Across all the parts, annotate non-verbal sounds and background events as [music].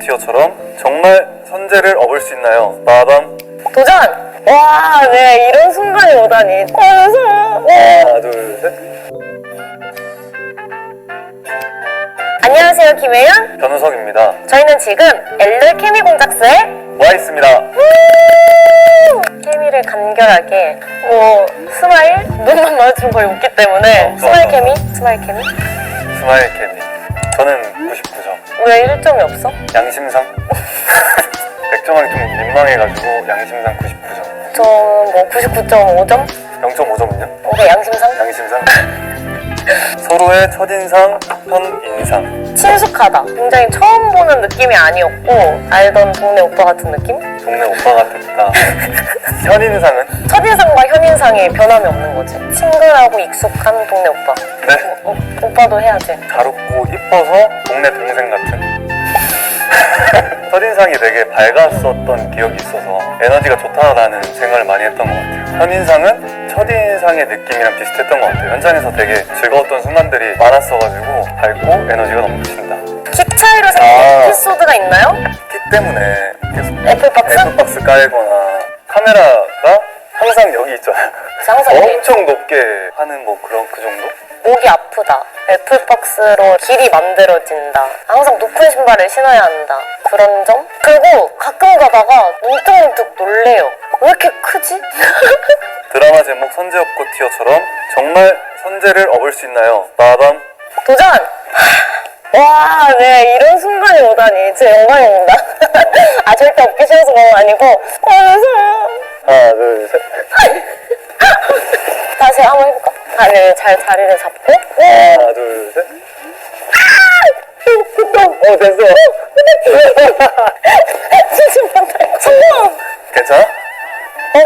티어처럼 정말 선제를 업을 수 있나요? 빠밤 도전! 와, 네, 이런 순간이 오다니. 어, 무서워. 하나 둘셋 안녕하세요, 김혜연. 변우석입니다 저희는 지금 엘르 케미 공작소에 와 있습니다 케미를 간결하게 뭐 스마일 눈만 마주치면 거의 웃기 때문에 어, 스마일 어. 케미 스마일 케미 스마일 케미 저는 99 점 왜 1점이 없어? 양심상? [laughs] 100점하기 좀 민망해가지고 양심상 99점. 저는 뭐 99.5점 0.5점은요? 오케이 양심상? 양심상 [laughs] 서로의 첫인상, 현인상. 친숙하다. 굉장히 처음 보는 느낌이 아니었고 알던 동네 오빠 같은 느낌? 동네 오빠 같았다. [laughs] 현인상은? 첫인상과 현인상이 변함이 없는 거지. 친근하고 익숙한 동네 오빠. 네? 어, 오빠도 해야지. 가롭고 이뻐서 동네 동생 같은 [laughs] 첫인상이 되게 밝았었던 기억이 있어서 에너지가 좋다라는 생각을 많이 했던 것 같아요 현인상은 첫인상의 느낌이랑 비슷했던 것 같아요 현장에서 되게 즐거웠던 순간들이 많았어가지고 밝고 에너지가 넘친다 키 차이로 생긴 아. 에피소드가 있나요? 키 때문에 계속 애플박스? 애플박스 깔거나 카메라가 항상 여기 있잖아요 항상 여기 엄청 높게 하는 뭐 그런 그 정도? 목이 아프다. 애플박스로 길이 만들어진다. 항상 높은 신발을 신어야 한다. 그런 점? 그리고 가끔 가다가 문득문득 놀래요. 왜 이렇게 크지? [laughs] 드라마 제목 선제 업고 티어처럼 정말 선제를 업을 수 있나요? 빠밤 도전! [laughs] 와, 네, 이런 순간이 오다니. 진짜 영광입니다. [laughs] 아, 절대 없기 싫어서 그런 거 아니고. 아, 무서워. 하나 둘 셋 다시 한번 해볼까? 다리를 잘 자리를 잡고. 하나 둘 셋 어 됐어 진짜 성공! [laughs] 괜찮아? 어,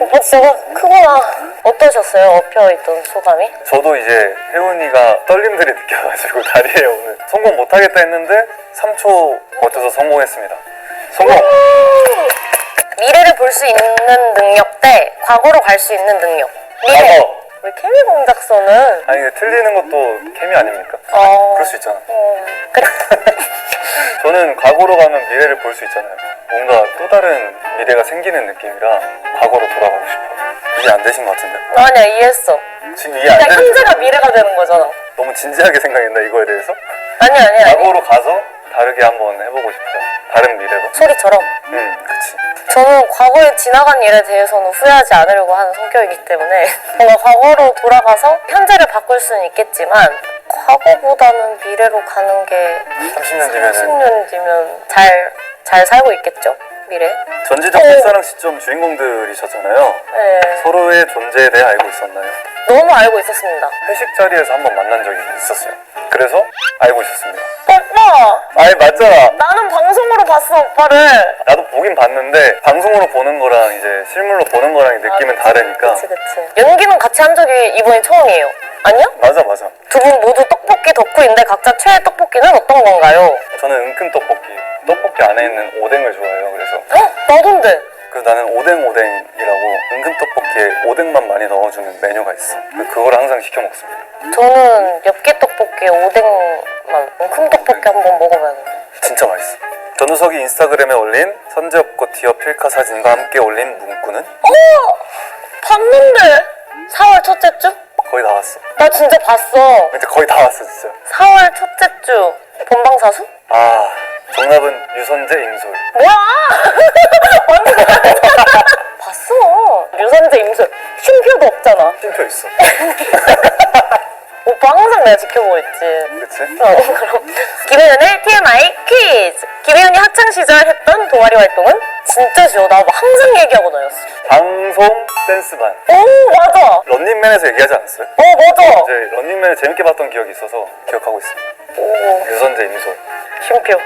오빠 진짜 크구나. 어떠셨어요? 엎혀있던 소감이? 저도 이제 혜원이가 떨림들이 느껴가지고 [laughs] 다리에 오늘 성공 못하겠다 했는데 3초 버텨서 성공했습니다 성공! 미래를 볼 수 있는 능력 대 과거로 갈 수 있는 능력. 미래. 과거 왜 케미 공작소는? 아니 근데 틀리는 것도 케미 아닙니까? 어. 그럴 수 있잖아 어, 그래. [laughs] 저는 과거로 가면 미래를 볼 수 있잖아요. 뭔가 또 다른 미래가 생기는 느낌이라 과거로 돌아가고 싶어요. 이해 안 되신 것 같은데? 아니야, 이해했어. 지금 이해 안 그러니까 되는 현재가 미래가 되는 거잖아. 너무 진지하게 생각했나 이거에 대해서? 아니, 아니, 아니. 과거로 가서 다르게 한번 해보고 싶어요. 다른 미래로. 소리처럼. 음, 그치. 저는 과거에 지나간 일에 대해서는 후회하지 않으려고 하는 성격이기 때문에 [laughs] 뭔가 과거로 돌아가서 현재를 바꿀 수는 있겠지만 과거보다는 미래로 가는 게 30년 뒤면은 30년 뒤면 잘, 잘 살고 있겠죠? 미래? 전지적 어. 첫사랑 시점 주인공들이셨잖아요. 네. 서로의 존재에 대해 알고 있었나요? 너무 알고 있었습니다. 회식 자리에서 한번 만난 적이 있었어요. 그래서 알고 있었습니다. 오빠! 아니 맞잖아. 나는 방송으로 봤어, 오빠를. 나도 보긴 봤는데 방송으로 보는 거랑 이제 실물로 보는 거랑 느낌은 다르니까. 그치, 그치. 연기는 같이 한 적이 이번이 처음이에요. 아니야? 맞아 맞아. 두 분 모두 떡볶이 덕후인데 각자 최애 떡볶이는 어떤 건가요? 저는 은근 떡볶이. 떡볶이 안에 있는 오뎅을 좋아해요. 그래서 어? 나던데. 그래서 나는 오뎅 오뎅이라고 은근 떡볶이에 오뎅만 많이 넣어주는 메뉴가 있어. 그- 그걸 항상 시켜 먹습니다. 저는 엽기 떡볶이에 오뎅만, 큰 떡볶이 한번 먹어봐야겠네. 진짜 맛있어. 전우석이 인스타그램에 올린 선제업고 티어 필카 사진과 함께 올린 문구는 어! 봤는데! 4월 첫째 주? 거의 다 왔어. 나 진짜 봤어. 근데 거의 다 왔어 진짜. 4월 첫째 주 본방사수? 아 정답은 유선재 임솔. 뭐야! [laughs] 완전 [laughs] 봤어. 유선재 임술. 쉼표도 없잖아. 쉼표 있어. [laughs] 오빠 항상 내가 지켜보고 있지. 그치? 어, 그럼. 김혜연의 TMI 퀴즈. 김혜연이 학창 시절 했던 동아리 활동은 진짜 쉬워. 나 항상 얘기하고 다녔어. 방송 댄스반. 오, 맞아. 런닝맨에서 얘기하지 않았어요? 어, 맞아. 이제 런닝맨을 재밌게 봤던 기억이 있어서 기억하고 있습니다. 오, 유선재 임솔. 쉼표.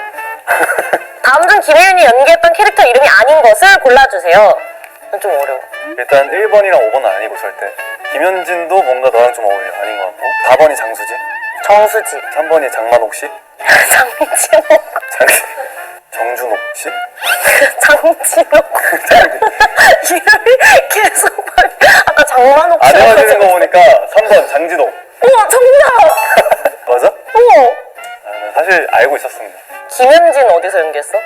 [laughs] 다음 중 김혜연이 연기했던 캐릭터 이름이 아닌 것을 골라주세요. 좀 어려워. 일단 1번이랑 5번은 아니고 절대. 김현진도 뭔가 너랑 좀 어울려. 아닌 것 같고. 4번이 장수지. 정수지. 3번이 장만옥 씨. [laughs] 장진호. 장... 정준옥 씨. [laughs] 장진호. [laughs] 이름이 계속 막 아까 장만옥 안씨 헤어지는 거 보니까 3번 장진옥. 우와 정답! 맞아? 어 아, 사실 알고 있었습니다. 김현진 어디서 연기했어?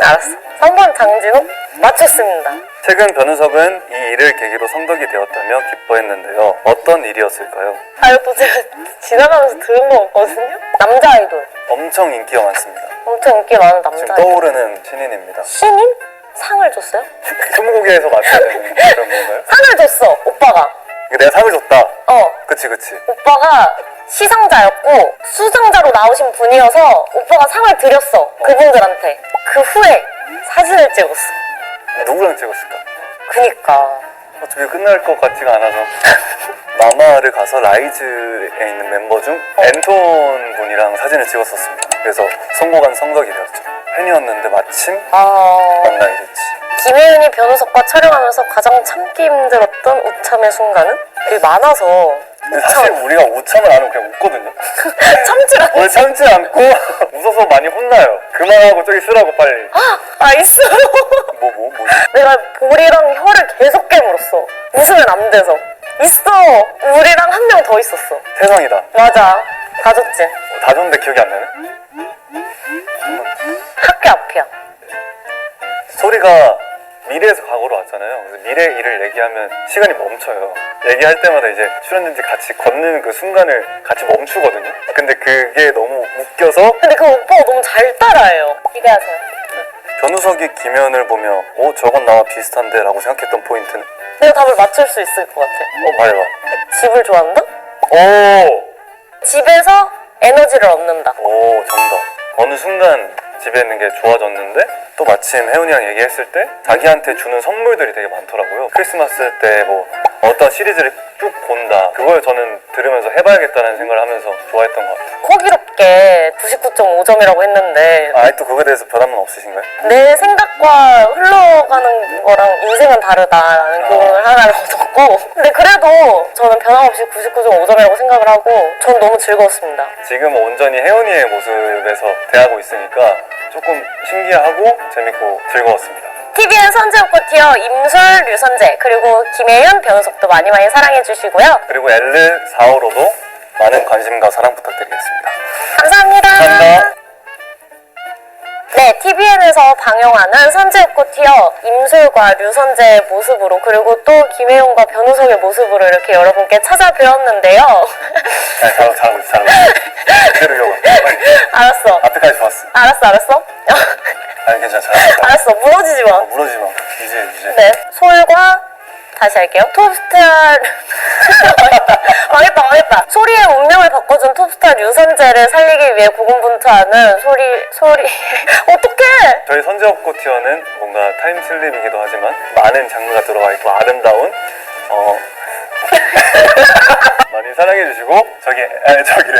알았어. 3번 장진호? 맞췄습니다. 최근 변우석은 이 일을 계기로 성덕이 되었다며 기뻐했는데요. 어떤 일이었을까요? 아, 이것도 제가 지나가면서 들은 거 같거든요? 남자 아이돌. 엄청 인기가 많습니다. 엄청 인기 많은 남자 지금 아이돌. 떠오르는 신인입니다. 신인? 상을 줬어요? [laughs] 스무고개에서 맞춰야 되는 그런 건가요? 상을 줬어, 오빠가. 이거 내가 상을 줬다. 어. 그치 그치. 오빠가 시상자였고 수상자로 나오신 분이어서 오빠가 상을 드렸어 그분들한테 그 후에 사진을 찍었어 누구랑 찍었을까? 그니까 어차피 끝날 것 같지가 않아서 [laughs] 마마를 가서 라이즈에 있는 멤버 중 앤톤 분이랑 사진을 찍었었습니다. 그래서 선고간 성덕이 되었죠. 팬이었는데 마침 아 만나게 됐지. 김혜은이 변우석과 촬영하면서 가장 참기 힘들었던 우참의 순간은 되게 많아서 사실 우리가 우참을 안 하면 그냥 웃거든요. 참질 않 원래 참지 않고 [laughs] 웃어서 많이 혼나요. 그만하고 저기 쓰라고 빨리. 아 있어 [laughs] 뭐뭐 뭐. 내가 볼이랑 혀를 계속 깨물었어 웃으면 안 돼서 있어 우리랑 한 명 더 있었어 세상이다. 맞아 다 줬지 다 줬는데 기억이 안 나네. 학교 앞이야 소리가 미래에서 과거로 왔잖아요. 그래서 미래 일을 얘기하면 시간이 멈춰요. 얘기할 때마다 이제 출연진지 같이 걷는 그 순간을 같이 멈추거든요. 근데 그게 너무 웃겨서 근데 그 오빠가 너무 잘 따라해요 기대하세요 변우석이 김현을 보며 어 저건 나와 비슷한데 라고 생각했던 포인트는 내가 답을 맞출 수 있을 것 같아. 어 말해봐. 집을 좋아한다? 오! 집에서 에너지를 얻는다. 오 정답. 어느 순간 집에 있는 게 좋아졌는데 또 마침 혜훈이랑 얘기했을 때 자기한테 주는 선물들이 되게 많더라고요. 크리스마스 때 뭐 어떤 시리즈를 쭉 본다. 그걸 저는 들으면서 해봐야겠다는 생각을 하면서 좋아했던 것 같아요. 호기롭게 99.5점이라고 했는데 아, 아직도 그거에 대해서 변함은 없으신가요? 내 생각과 흘러가는 거랑 인생은 다르다라는 교훈을 하나를 [laughs] 얻었고 근데 그래도 저는 변함없이 99.5점이라고 생각을 하고 전 너무 즐거웠습니다. 지금 온전히 혜훈이의 모습에서 대하고 있으니까 조금 신기하고 재밌고 즐거웠습니다. TVN 선제옥고 티어 임솔, 류선재 그리고 김혜윤, 변우석도 많이 많이 사랑해 주시고요. 그리고 엘르 4호로도 많은 관심과 사랑 부탁드리겠습니다. 감사합니다. 감사합니다. 네, TVN에서 방영하는 선제옥고 티어 임솔과 류선재의 모습으로 그리고 또 김혜용과 변우석의 모습으로 이렇게 여러분께 찾아뵈었는데요. 네, 잘, 잘하 알았어. 앞에까지 좋았어. 알았어, 알았어. [laughs] 아니, 괜찮아, 있어. 알았어, 무너지지 마. 어, 무너지지 마. 이제, 이제. 네, 솔과 다시 할게요. 톱스타 [laughs] 망했다, 망했다. 소리의 운명을 바꿔준 톱스타 류선재를 살리기 위해 고군분투하는 소리, 소리. [laughs] 어떡해! 저희 선제 업고 티어는 뭔가 타임슬립이기도 하지만 많은 장르가 들어가 있고 아름다운 어 많이 사랑해 주시고 저기 아 저기래